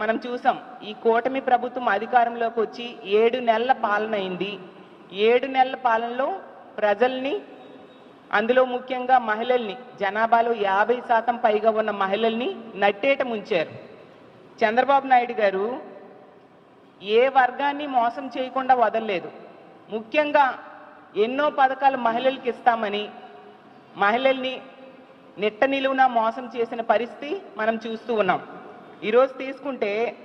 మనం చూసాం ఈ కూటమి ప్రభుత్వం అధికారంలోకి వచ్చి ఏడు నెలల పాలన అయింది. ఏడు నెలల పాలనలో ప్రజల్ని అందులో ముఖ్యంగా మహిళల్ని జనాభాలో యాభై శాతం పైగా ఉన్న మహిళల్ని నట్టేట ముంచారు. చంద్రబాబు నాయుడు గారు ఏ వర్గాన్ని మోసం చేయకుండా వదలలేదు. ముఖ్యంగా ఎన్నో పథకాలు మహిళలకు ఇస్తామని మహిళల్ని నిట్ట నిలువున మోసం చేసిన పరిస్థితి మనం చూస్తూ ఉన్నాం. ఈరోజు తీసుకుంటే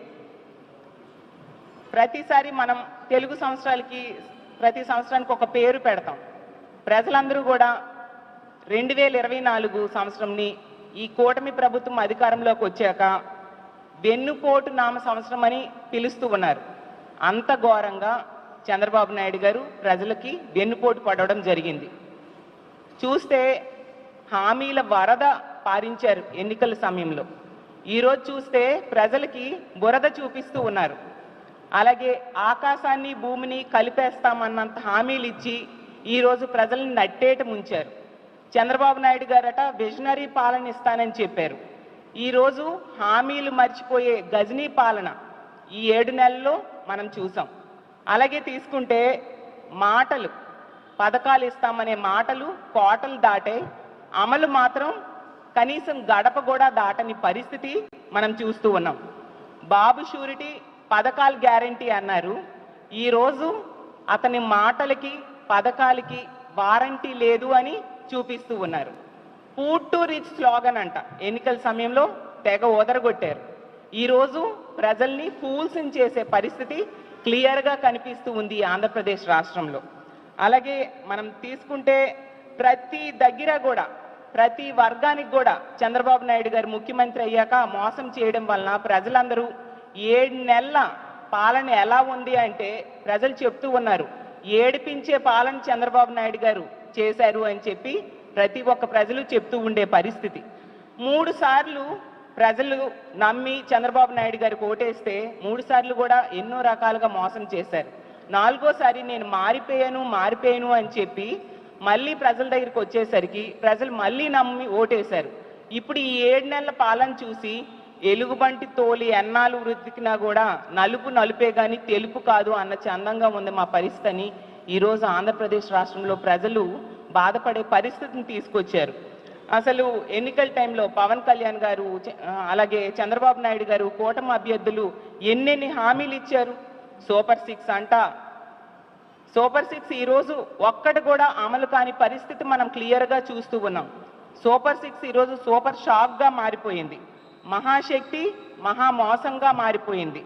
ప్రతిసారి మనం తెలుగు సంవత్సరాలకి ప్రతి సంవత్సరానికి ఒక పేరు పెడతాం. ప్రజలందరూ కూడా రెండు వేల ఇరవై నాలుగు సంవత్సరంని ఈ కూటమి ప్రభుత్వం అధికారంలోకి వచ్చాక వెన్నుపోటు నామ సంవత్సరం అని పిలుస్తూ ఉన్నారు. అంత ఘోరంగా చంద్రబాబు నాయుడు గారు ప్రజలకి వెన్నుపోటు పడవడం జరిగింది. చూస్తే హామీల వరద పారించారు ఎన్నికల సమయంలో. ఈరోజు చూస్తే ప్రజలకి బురద చూపిస్తూ ఉన్నారు. అలాగే ఆకాశాన్ని భూమిని కలిపేస్తామన్నంత హామీలు ఇచ్చి ఈరోజు ప్రజల్ని నట్టేట ముంచారు. చంద్రబాబు నాయుడు గారట విజనరీ పాలన ఇస్తానని చెప్పారు. ఈరోజు హామీలు మర్చిపోయే గజనీ పాలన ఈ ఏడు నెలల్లో మనం చూసాం. అలాగే తీసుకుంటే మాటలు పథకాలు ఇస్తామనే మాటలు కోటలు దాటే అమలు మాత్రం కనీసం గడప కూడా దాటని పరిస్థితి మనం చూస్తూ ఉన్నాం. బాబు షూరిటీ పథకాలు గ్యారంటీ అన్నారు. ఈరోజు అతని మాటలకి పథకాలకి వారంటీ లేదు అని చూపిస్తూ ఉన్నారు. ఫుడ్ టు రిచ్ స్లోగన్ అంట. ఎన్నికల సమయంలో తెగ ఓదరగొట్టారు. ఈరోజు ప్రజల్ని ఫూల్స్ని చేసే పరిస్థితి క్లియర్గా కనిపిస్తూ ఉంది ఆంధ్రప్రదేశ్ రాష్ట్రంలో. అలాగే మనం తీసుకుంటే ప్రతి దగ్గర కూడా ప్రతి వర్గానికి కూడా చంద్రబాబు నాయుడు గారు ముఖ్యమంత్రి అయ్యాక మోసం చేయడం వలన ప్రజలందరూ ఏడు నెలల పాలన ఎలా ఉంది అంటే ప్రజలు చెప్తూ ఉన్నారు. ఏడిపించే పాలన చంద్రబాబు నాయుడు గారు చేశారు అని చెప్పి ప్రతి ఒక్క ప్రజలు చెప్తూ ఉండే పరిస్థితి. మూడు సార్లు ప్రజలు నమ్మి చంద్రబాబు నాయుడు గారికి ఓటేస్తే మూడు సార్లు కూడా ఎన్నో రకాలుగా మోసం చేశారు. నాలుగోసారి నేను మారిపోయాను మారిపోయాను అని చెప్పి మళ్ళీ ప్రజల దగ్గరికి వచ్చేసరికి ప్రజలు మళ్ళీ నమ్మి ఓటేశారు. ఇప్పుడు ఈ ఏడు నెలల పాలన చూసి ఎలుగుబంటి తోలి ఎన్నాళ్ళు వృద్ధికినా కూడా నలుపు నలుపే కానీ తెలుపు కాదు అన్న చందంగా ఉంది మా పరిస్థితి అని ఈరోజు ఆంధ్రప్రదేశ్ రాష్ట్రంలో ప్రజలు బాధపడే పరిస్థితిని తీసుకొచ్చారు. అసలు ఎన్నికల టైంలో పవన్ కళ్యాణ్ గారు అలాగే చంద్రబాబు నాయుడు గారు కూటమి అభ్యర్థులు ఎన్నెన్ని హామీలు ఇచ్చారు? సూపర్ సిక్స్ అంట సూపర్ సిక్స్ ఈరోజు ఒక్కటి కూడా అమలు కాని పరిస్థితి మనం క్లియర్గా చూస్తూ ఉన్నాం. సూపర్ సిక్స్ ఈరోజు సూపర్ షాక్గా మారిపోయింది. మహాశక్తి మహా మోసంగా మారిపోయింది.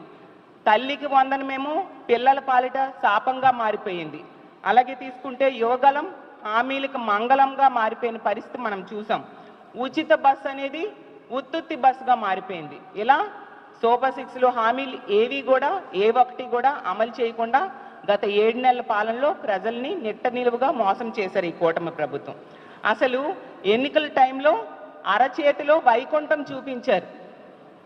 తల్లికి వందనమేమో పిల్లల పాలిట శాపంగా మారిపోయింది. అలాగే తీసుకుంటే యోగలం హామీలకు మంగళంగా మారిపోయిన పరిస్థితి మనం చూసాం. ఉచిత బస్ అనేది ఉత్తుత్తి బస్సుగా మారిపోయింది. ఇలా సూపర్ సిక్స్లో హామీలు ఏవి కూడా ఏ ఒక్కటి కూడా అమలు చేయకుండా గత ఏడు నెలల పాలనలో ప్రజల్ని నిట్ట నిలువుగా మోసం చేశారు ఈ కూటమి ప్రభుత్వం. అసలు ఎన్నికల టైంలో అరచేతిలో వైకుంఠం చూపించారు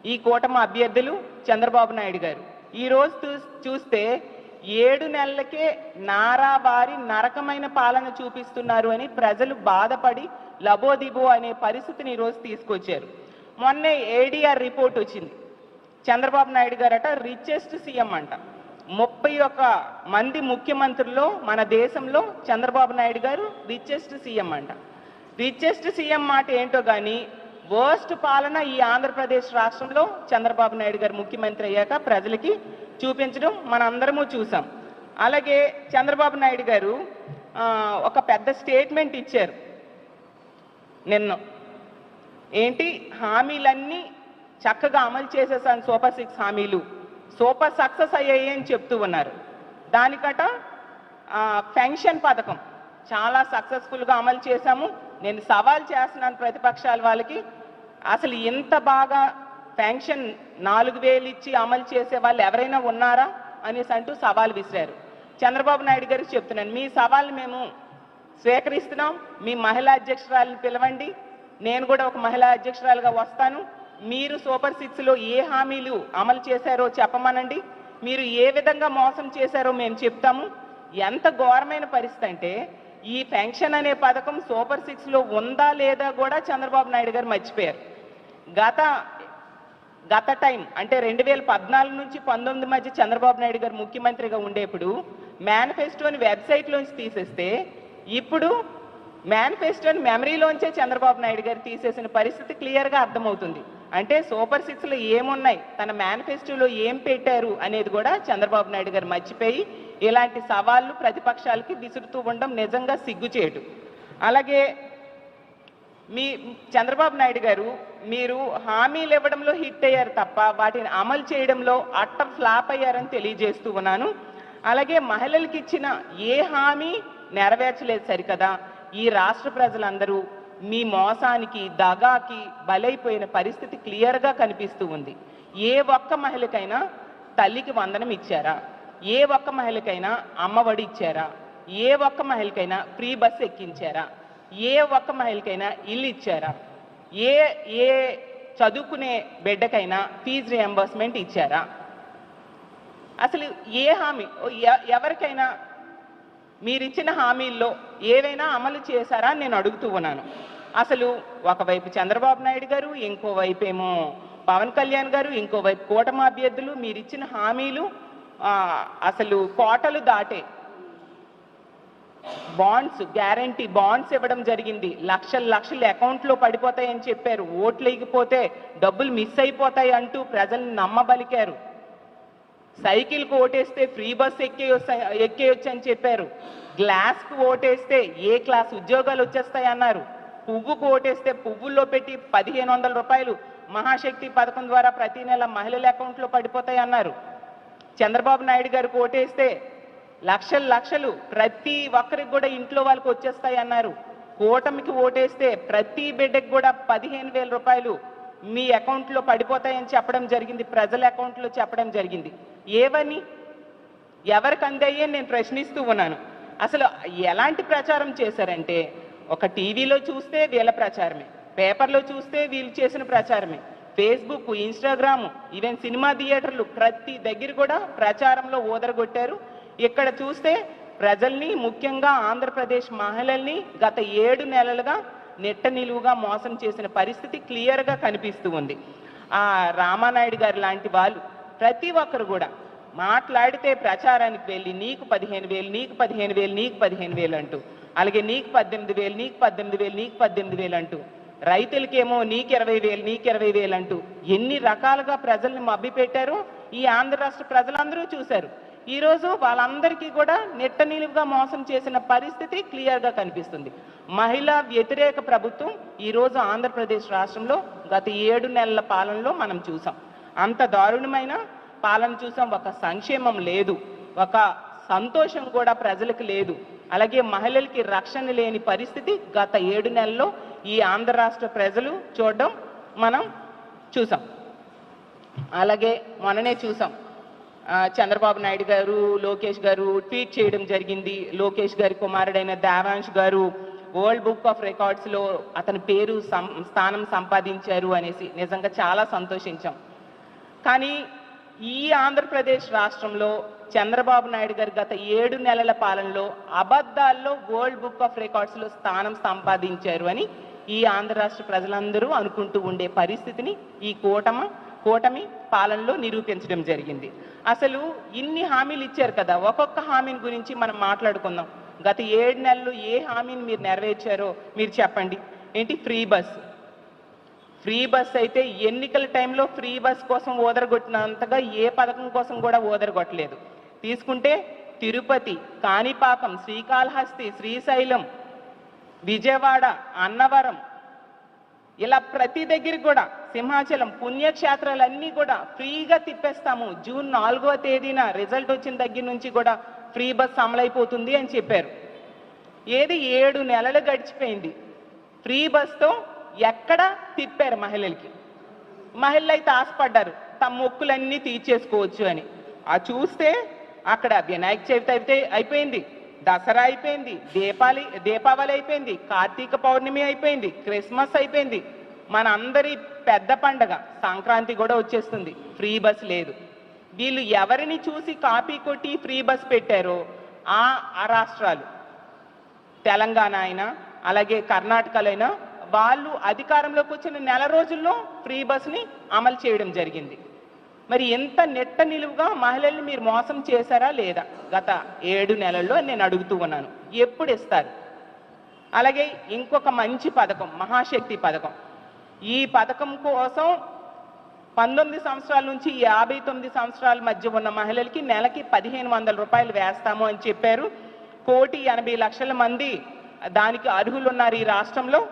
ఈ కూటమి అభ్యర్థులు చంద్రబాబు నాయుడు గారు. ఈ రోజు చూ- చూస్తే ఏడు నెలలకే నారావారి నరకమైన పాలన చూపిస్తున్నారు అని ప్రజలు బాధపడి లబోదిబో అనే పరిస్థితిని ఈరోజు తీసుకొచ్చారు. మొన్నే ఏడీఆర్ రిపోర్ట్ వచ్చింది. చంద్రబాబు నాయుడు గారట రిచెస్ట్ సీఎం అంట. ముప్పై ఒక్క మంది ముఖ్యమంత్రుల్లో మన దేశంలో చంద్రబాబు నాయుడు గారు రిచెస్ట్ సీఎం అంట. రిచెస్ట్ సీఎం మాట ఏంటో కానీ వర్స్ట్ పాలన ఈ ఆంధ్రప్రదేశ్ రాష్ట్రంలో చంద్రబాబు నాయుడు గారు ముఖ్యమంత్రి అయ్యాక ప్రజలకి చూపించడం మనందరము చూసాం. అలాగే చంద్రబాబు నాయుడు గారు ఒక పెద్ద స్టేట్మెంట్ ఇచ్చారు. నిన్న. ఏంటి? హామీలన్నీ చక్కగా అమలు చేసేసాను సూపర్ సిక్స్ హామీలు. సూపర్ సక్సెస్ అయ్యాయి అని చెప్తూ ఉన్నారు. దానికట పెన్షన్ పథకం చాలా సక్సెస్ఫుల్గా అమలు చేశాము. నేను సవాల్ చేస్తున్నాను ప్రతిపక్షాల వాళ్ళకి అసలు ఇంత బాగా పెన్షన్ నాలుగు వేలు ఇచ్చి అమలు చేసే వాళ్ళు ఎవరైనా ఉన్నారా అనేసి అంటూ సవాల్ విసిరారు. చంద్రబాబు నాయుడు గారికి చెప్తున్నాను మీ సవాల్ మేము స్వీకరిస్తున్నాం మీ మహిళా అధ్యక్షురాలను పిలవండి నేను కూడా ఒక మహిళా అధ్యక్షురాలుగా వస్తాను మీరు సూపర్ సిక్స్లో ఏ హామీలు అమలు చేశారో చెప్పమనండి. మీరు ఏ విధంగా మోసం చేశారో మేము చెప్తాము. ఎంత ఘోరమైన పరిస్థితి అంటే ఈ పెన్షన్ అనే పథకం సూపర్ సిక్స్లో ఉందా లేదా కూడా చంద్రబాబు నాయుడు గారు మర్చిపోయారు. గత గత టైం అంటే రెండు వేల పద్నాలుగు నుంచి పంతొమ్మిది మధ్య చంద్రబాబు నాయుడు గారు ముఖ్యమంత్రిగా ఉండేప్పుడు మేనిఫెస్టోని వెబ్సైట్లోంచి తీసేస్తే ఇప్పుడు మేనిఫెస్టోని మెమరీలోంచే చంద్రబాబు నాయుడు గారు తీసేసిన పరిస్థితి క్లియర్గా అర్థమవుతుంది. అంటే సూపర్ సిక్స్లో ఏమున్నాయి? తన మేనిఫెస్టోలో ఏం పెట్టారు అనేది కూడా చంద్రబాబు నాయుడు గారు మర్చిపోయి ఇలాంటి సవాళ్ళు ప్రతిపక్షాలకి విసురుతూ ఉండడం నిజంగా సిగ్గుచేటు అలాగే మీ చంద్రబాబు నాయుడు గారు మీరు హామీలు ఇవ్వడంలో హిట్ అయ్యారు తప్ప వాటిని అమలు చేయడంలో అట్ట ఫ్లాప్ అయ్యారని తెలియజేస్తూ ఉన్నాను. అలాగే మహిళలకు ఇచ్చిన ఏ హామీ నెరవేర్చలేదు సరికదా? ఈ రాష్ట్ర ప్రజలందరూ మీ మోసానికి దగాకి బలైపోయిన పరిస్థితి క్లియర్గా కనిపిస్తూ ఉంది. ఏ ఒక్క మహిళకైనా తల్లికి వందనం ఇచ్చారా? ఏ ఒక్క మహిళకైనా అమ్మఒడి ఇచ్చారా? ఏ ఒక్క మహిళకైనా ఫ్రీ బస్ ఎక్కించారా? ఏ ఒక్క మహిళకైనా ఇల్లు ఇచ్చారా? ఏ ఏ చదువుకునే బిడ్డకైనా ఫీజు రియంబర్స్మెంట్ ఇచ్చారా? అసలు ఏ హామీ ఎ- ఎవరికైనా మీరిచ్చిన హామీల్లో ఏవైనా అమలు చేశారా అని నేను అడుగుతూ ఉన్నాను. అసలు ఒకవైపు చంద్రబాబు నాయుడు గారు ఇంకోవైపు ఏమో పవన్ కళ్యాణ్ గారు ఇంకోవైపు కూటమి అభ్యర్థులు మీరిచ్చిన హామీలు అసలు కోటలు దాటే. బాండ్స్ గ్యారంటీ బాండ్స్ ఇవ్వడం జరిగింది. లక్షల లక్షలు అకౌంట్లో పడిపోతాయని చెప్పారు. ఓట్లు ఎగిపోతే డబ్బులు మిస్ అయిపోతాయి అంటూ ప్రజల్ని నమ్మబలికారు. సైకిల్కి ఓటేస్తే ఫ్రీ బస్ ఎక్కే ఎక్కేయొచ్చు అని చెప్పారు. గ్లాస్కి ఓటేస్తే ఏ క్లాస్ ఉద్యోగాలు వచ్చేస్తాయి అన్నారు పువ్వుకు ఓటేస్తే పువ్వుల్లో పెట్టి పదిహేను వందల రూపాయలు మహాశక్తి పథకం ద్వారా ప్రతి నెల మహిళల అకౌంట్లో పడిపోతాయి అన్నారు. చంద్రబాబు నాయుడు గారికి ఓటేస్తే లక్షలు లక్షలు ప్రతి ఒక్కరికి కూడా ఇంట్లో వాళ్ళకి వచ్చేస్తాయి అన్నారు. కూటమికి ఓటేస్తే ప్రతి బిడ్డకి కూడా పదిహేను వేల రూపాయలు మీ అకౌంట్లో పడిపోతాయని చెప్పడం జరిగింది ప్రజల అకౌంట్లో చెప్పడం జరిగింది. ఏవని? ఎవరికి అందాయి నేను ప్రశ్నిస్తూ ఉన్నాను. అసలు ఎలాంటి ప్రచారం చేశారంటే ఒక టీవీలో చూస్తే వీళ్ళ ప్రచారమే పేపర్లో చూస్తే వీళ్ళు చేసిన ప్రచారమే ఫేస్బుక్ ఇన్స్టాగ్రామ్ ఈవెన్ సినిమా థియేటర్లు ప్రతి దగ్గర కూడా ప్రచారంలో ఊదరగొట్టారు. ఇక్కడ చూస్తే ప్రజల్ని ముఖ్యంగా ఆంధ్రప్రదేశ్ మహిళల్ని గత ఏడు నెలలుగా నెట్ట నిలువుగా మోసం చేసిన పరిస్థితి క్లియర్గా కనిపిస్తూ ఉంది. ఆ రామానాయుడు గారు లాంటి వాళ్ళు ప్రతి ఒక్కరు కూడా మాట్లాడితే ప్రచారానికి వెళ్ళి నీకు పదిహేను వేలు నీకు పదిహేను వేలు నీకు పదిహేను వేలు అంటూ అలాగే నీకు పద్దెనిమిది వేలు నీకు పద్దెనిమిది వేలు నీకు పద్దెనిమిది వేలు అంటూ. రైతులకేమో నీకు ఇరవై వేలు నీకు ఇరవై వేలు అంటూ. ఎన్ని రకాలుగా ప్రజల్ని మభ్య ఈ ఆంధ్ర రాష్ట్ర ప్రజలందరూ చూశారు. ఈరోజు వాళ్ళందరికీ కూడా నెట్ట నిలువుగా మోసం చేసిన పరిస్థితి క్లియర్గా కనిపిస్తుంది. మహిళా వ్యతిరేక ప్రభుత్వం ఈరోజు ఆంధ్రప్రదేశ్ రాష్ట్రంలో గత ఏడు నెలల పాలనలో మనం చూసాం. అంత దారుణమైన పాలన చూసాం. ఒక సంక్షేమం లేదు. ఒక సంతోషం కూడా ప్రజలకు లేదు. అలాగే మహిళలకి రక్షణ లేని పరిస్థితి గత ఏడు నెలల్లో ఈ ఆంధ్ర రాష్ట్ర ప్రజలు చూడడం మనం చూసాం. అలాగే మొన్ననే చూసాం. చంద్రబాబు నాయుడు గారు లోకేష్ గారు ట్వీట్ చేయడం జరిగింది. లోకేష్ గారి కుమారుడైన దేవాంష్ గారు వరల్డ్ బుక్ ఆఫ్ రికార్డ్స్లో అతని పేరు సం స్థానం సంపాదించారు అనేసి నిజంగా చాలా సంతోషించాం. కానీ ఈ ఆంధ్రప్రదేశ్ రాష్ట్రంలో చంద్రబాబు నాయుడు గారు గత ఏడు నెలల పాలనలో అబద్ధాల్లో వరల్డ్ బుక్ ఆఫ్ రికార్డ్స్లో స్థానం సంపాదించారు అని ఈ ఆంధ్ర రాష్ట్ర ప్రజలందరూ అనుకుంటూ ఉండే పరిస్థితిని ఈ కూటమ కూటమి పాలనలో నిరూపించడం జరిగింది. అసలు ఇన్ని హామీలు ఇచ్చారు కదా ఒక్కొక్క హామీని గురించి మనం మాట్లాడుకుందాం. గత ఏడు నెలలు ఏ హామీని మీరు నెరవేర్చారో మీరు చెప్పండి. ఏంటి? Free bus. ఫ్రీ బస్ అయితే ఎన్నికల టైంలో ఫ్రీ బస్ కోసం ఓదరగొట్టినంతగా ఏ పథకం కోసం కూడా ఓదరగొట్టలేదు. తీసుకుంటే తిరుపతి కాణిపాకం శ్రీకాళహస్తి శ్రీశైలం విజయవాడ అన్నవరం ఇలా ప్రతి దగ్గర కూడా సింహాచలం పుణ్యక్షేత్రాలన్నీ కూడా ఫ్రీగా తిప్పేస్తాము. జూన్ నాలుగవ తేదీన రిజల్ట్ వచ్చిన దగ్గర నుంచి కూడా ఫ్రీ బస్ అమలైపోతుంది అని చెప్పారు. ఏది ఏడు నెలలు గడిచిపోయింది. ఫ్రీ బస్తో ఎక్కడ తిప్పారు మహిళలకి? మహిళలు అయితే ఆశపడ్డారు తమ మొక్కులన్నీ తీర్చేసుకోవచ్చు అని. ఆ చూస్తే అక్కడ వినాయక చవితి అయితే అయిపోయింది. దసరా అయిపోయింది. దీపావళి దీపావళి అయిపోయింది. కార్తీక పౌర్ణమి అయిపోయింది. క్రిస్మస్ అయిపోయింది. మన అందరి పెద్ద పండగ సంక్రాంతి కూడా వచ్చేస్తుంది. ఫ్రీ బస్ లేదు. వీళ్ళు ఎవరిని చూసి కాపీ కొట్టి ఫ్రీ బస్ పెట్టారో ఆ ఆ రాష్ట్రాలు. తెలంగాణ అయినా అలాగే కర్ణాటకలో అయినా వాళ్ళు అధికారంలోకి వచ్చిన నెల రోజుల్లో ఫ్రీ బస్ని అమలు చేయడం జరిగింది. మరి ఎంత నెట్ట నిలువుగా మహిళల్ని మీరు మోసం చేశారా లేదా? గత ఏడు నెలల్లో నేను అడుగుతూ ఉన్నాను. ఎప్పుడు ఇస్తారు? అలాగే ఇంకొక మంచి పథకం మహాశక్తి పథకం. ఈ పథకం కోసం పంతొమ్మిది సంవత్సరాల నుంచి యాభై తొమ్మిది సంవత్సరాల మధ్య ఉన్న మహిళలకి నెలకి పదిహేను వందల రూపాయలు వేస్తాము అని చెప్పారు. కోటి ఎనభై లక్షల మంది దానికి అర్హులు ఉన్నారు ఈ రాష్ట్రంలో.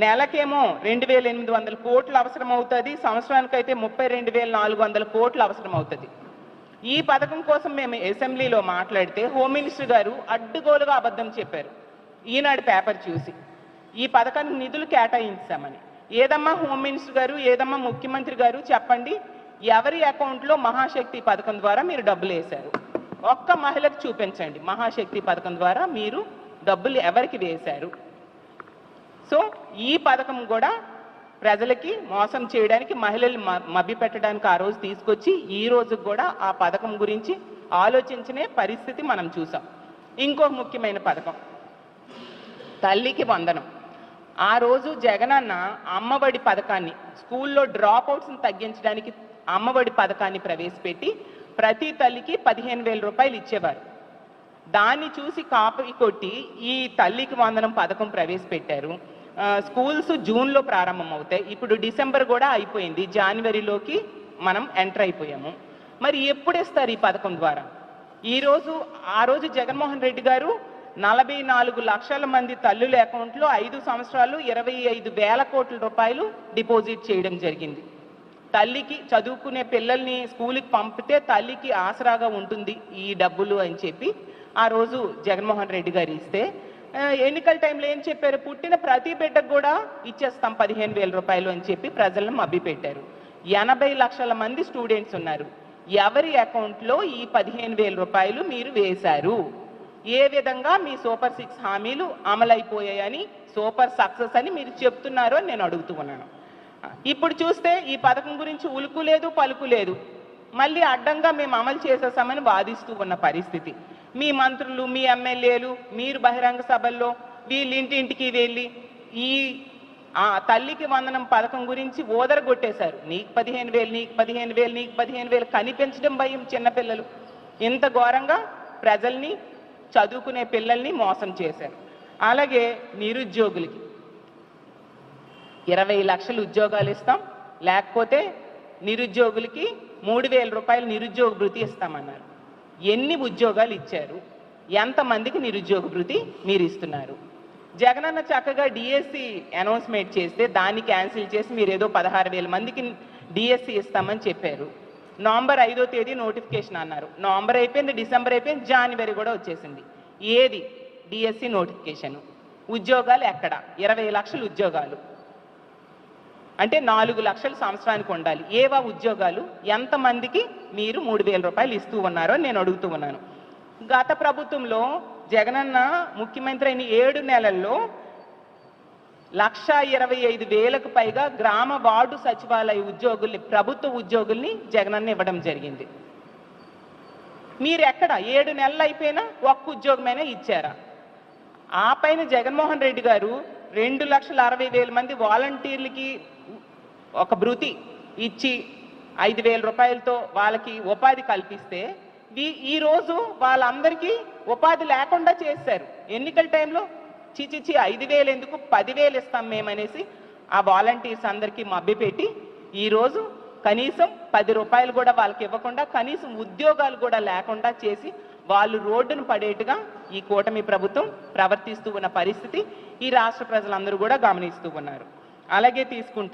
నెలకేమో రెండు వేల ఎనిమిది వందల కోట్లు అవసరం అవుతుంది సంవత్సరానికైతే ముప్పై రెండు వేల నాలుగు వందల కోట్లు అవసరం అవుతుంది ఈ పథకం కోసం మేము అసెంబ్లీలో మాట్లాడితే హోమ్ మినిస్టర్ గారు అడ్డుగోలుగా అబద్ధం చెప్పారు. ఈనాడు పేపర్ చూసి ఈ పథకానికి నిధులు కేటాయించామని. ఏదమ్మా హోమ్ మినిస్టర్ గారు ఏదమ్మా ముఖ్యమంత్రి గారు చెప్పండి? ఎవరి అకౌంట్లో మహాశక్తి పథకం ద్వారా మీరు డబ్బులు వేశారు? ఒక్క మహిళకు చూపించండి మహాశక్తి పథకం ద్వారా మీరు డబ్బులు ఎవరికి వేశారు? సో ఈ పథకం కూడా ప్రజలకి మోసం చేయడానికి మహిళలు మభ్య పెట్టడానికి ఆ రోజు తీసుకొచ్చి ఈ రోజు కూడా ఆ పథకం గురించి ఆలోచించనే పరిస్థితి మనం చూసాం. ఇంకో ముఖ్యమైన పథకం. తల్లికి వందనం. ఆ రోజు జగనన్న అమ్మఒడి పథకాన్ని స్కూల్లో డ్రాప్ అవుట్స్ని తగ్గించడానికి అమ్మఒడి పథకాన్ని ప్రవేశపెట్టి ప్రతి తల్లికి పదిహేను వేల రూపాయలు ఇచ్చేవారు. దాన్ని చూసి కాపీ కొట్టి ఈ తల్లికి వందనం పథకం ప్రవేశపెట్టారు. స్కూల్స్ జూన్లో ప్రారంభం అవుతాయి ఇప్పుడు డిసెంబర్ కూడా అయిపోయింది. జనవరిలోకి మనం ఎంటర్ అయిపోయాము. మరి ఎప్పుడు ఇస్తారు ఈ పథకం ద్వారా? ఈరోజు ఆ రోజు జగన్మోహన్ రెడ్డి గారు నలభై నాలుగు లక్షల మంది తల్లుల అకౌంట్లో ఐదు సంవత్సరాలు ఇరవై ఐదు వేల కోట్ల రూపాయలు డిపాజిట్ చేయడం జరిగింది. తల్లికి చదువుకునే పిల్లల్ని స్కూల్కి పంపితే తల్లికి ఆసరాగా ఉంటుంది ఈ డబ్బులు అని చెప్పి ఆ రోజు జగన్మోహన్ రెడ్డి గారు ఇస్తే ఎన్నికల టైంలో ఏం చెప్పారు? పుట్టిన ప్రతి బిడ్డకు కూడా ఇచ్చేస్తాం పదిహేను వేల రూపాయలు అని చెప్పి ప్రజలను మభ్యపెట్టారు. ఎనభై లక్షల మంది స్టూడెంట్స్ ఉన్నారు. ఎవరి అకౌంట్లో ఈ పదిహేను వేల రూపాయలు మీరు వేశారు? ఏ విధంగా మీ సూపర్ సిక్స్ హామీలు అమలైపోయాయని సూపర్ సక్సెస్ అని మీరు చెప్తున్నారు అని నేను అడుగుతూ ఉన్నాను. ఇప్పుడు చూస్తే ఈ పథకం గురించి ఉలుకు లేదు పలుకు లేదు. మళ్ళీ అడ్డంగా మేము అమలు చేసేసామని వాదిస్తూ ఉన్న పరిస్థితి. మీ మంత్రులు మీ ఎమ్మెల్యేలు మీరు బహిరంగ సభల్లో వీళ్ళింటింటికి వెళ్ళి ఈ ఆ తల్లికి వందనం పథకం గురించి ఓదరగొట్టేశారు. నీకు పదిహేను వేలు నీకు పదిహేను వేలు నీకు పదిహేను వేలు కనిపించడం భయం చిన్నపిల్లలు ఇంత ఘోరంగా ప్రజల్ని చదువుకునే పిల్లల్ని మోసం చేశారు. అలాగే నిరుద్యోగులకి ఇరవై లక్షలు ఉద్యోగాలు ఇస్తాం. లేకపోతే నిరుద్యోగులకి మూడు వేల రూపాయలు నిరుద్యోగ భృతి ఇస్తామన్నారు. ఎన్ని ఉద్యోగాలు ఇచ్చారు? ఎంతమందికి నిరుద్యోగ భృతి మీరు ఇస్తున్నారు జగనన్న చక్కగా డిఎస్సి అనౌన్స్మెంట్ చేస్తే దాన్ని క్యాన్సిల్ చేసి మీరు ఏదో పదహారు వేల మందికి డిఎస్సి ఇస్తామని చెప్పారు. నవంబర్ ఐదో తేదీ నోటిఫికేషన్ అన్నారు. నవంబర్ అయిపోయింది డిసెంబర్ అయిపోయింది జనవరి కూడా వచ్చేసింది. ఏది? DSC notification. ఉద్యోగాలు ఎక్కడ? ఇరవై లక్షల ఉద్యోగాలు. అంటే నాలుగు లక్షలు సంవత్సరానికి ఉండాలి. ఏవా ఉద్యోగాలు? ఎంతమందికి మీరు మూడు వేల రూపాయలు ఇస్తూ ఉన్నారో నేను అడుగుతూ ఉన్నాను. గత ప్రభుత్వంలో జగనన్న ముఖ్యమంత్రి అయిన ఏడు నెలల్లో లక్ష ఇరవై ఐదు వేలకు పైగా గ్రామ వార్డు సచివాలయ ఉద్యోగుల్ని ప్రభుత్వ ఉద్యోగుల్ని జగనన్న ఇవ్వడం జరిగింది. మీరు ఎక్కడ ఏడు నెలలు అయిపోయినా ఒక్క ఉద్యోగమైనా ఇచ్చారా? ఆ పైన జగన్మోహన్ రెడ్డి గారు రెండు లక్షల అరవై వేల మంది వాలంటీర్లకి ఒక భృతి ఇచ్చి ఐదు వేల రూపాయలతో వాళ్ళకి ఉపాధి కల్పిస్తే ఈరోజు ఈ రోజు వాళ్ళందరికీ ఉపాధి లేకుండా చేశారు. ఎన్నికల టైంలో చిచిచి ఐదు వేలు ఎందుకు? పదివేలు ఇస్తాం మేమనేసి ఆ వాలంటీర్స్ అందరికీ మభ్యపెట్టి ఈరోజు కనీసం పది రూపాయలు కూడా వాళ్ళకి ఇవ్వకుండా కనీసం ఉద్యోగాలు కూడా లేకుండా చేసి వాళ్ళు రోడ్డును పడేట్టుగా ఈ కూటమి ప్రభుత్వం ప్రవర్తిస్తూ ఉన్న పరిస్థితి ఈ రాష్ట్ర ప్రజలందరూ కూడా గమనిస్తూ ఉన్నారు. అలాగే తీసుకుంటే